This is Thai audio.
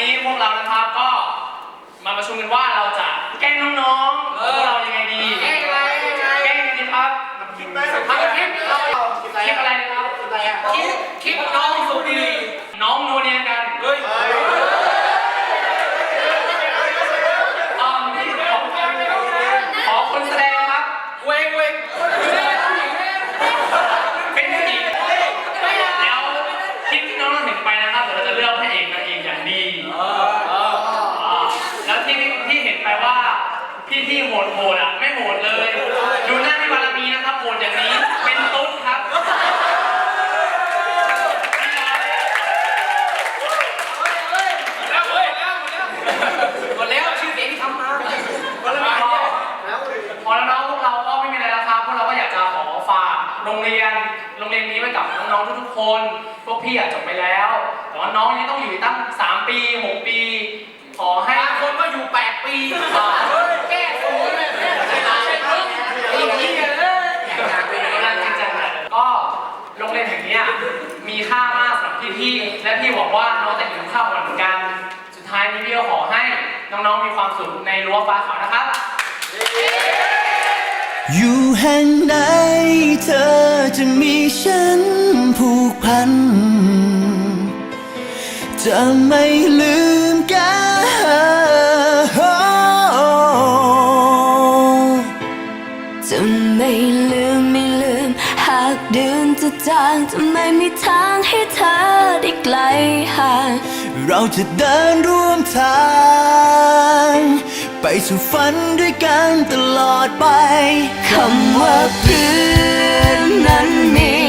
นี้พวกเรานะครับก็มาประชุมกันว่าเราจะแกล้งน้องๆพวกเรายังไงดีแกล้งอะไรแกล้งอะไรแกล้งยังไงดีครับคิดไหมสัมภาษณ์คลิปเราคลิปอะไรนะครับอะไรอะคลิปคลิปน้องสุดีน้องโนเนียกัน เฮ้ย อ่าขอขอคนแสดงครับ เวงเวง เป็นผู้หญิงแล้วคลิปที่น้องเราเห็นไปนะครับเดี๋ยวเราจะเลือกพระเอกนางเอกอย่างดีอ่าแล้วที่ที่เห็นไปว่า พี่พี่โหดโหดอะไม่โหดเลย ดูหน้าพี่บารมีนะครับโหดอย่างนี้ เป็นตุ๊ดครับแล้วเว้ยแล้วหมดแล้วชื่อเสียงที่ทำมาหมดแล้ว พอแล้วน้องพวกเราก็ไม่มีอะไรแล้วครับพวกเราก็อยากจะขอฝากโรงเรียนโรงเรียนนี้ไว้กับน้องๆทุกๆคน พวกพี่อะจบไปแล้วแต่ว่าน้องยังต้องอยู่อีกตั้ง 3 ปี 6 ปี ขอให้บางคนก็อยู่ 8 ปีแก้สูงเลยแก้ใช่ไหมไอ้เหี้ยเลย กำลังจริงจังเลยก็โรง เรียนแห่งเนี้ยมีค่ามากสำหรับพี่ๆ และพี่หวังว่าน้องจะอยู่ข้าวเหมือนกัน สุดท้ายนี้พี่ก็ขอให้น้องๆ มีความสุขในรั้วฟ้าขาวนะครับ อยู่แห่งไหนเธอจะมีฉันผูกพัน จะไม่ลืมกันากเดือนจะจางจะไม่มีทางให้เธอได้ไกลห่างเราจะเดินร่วมทาง ไปสู่ฝันด้วยกันตลอดไปคำว่าเพื่อนนั้นมี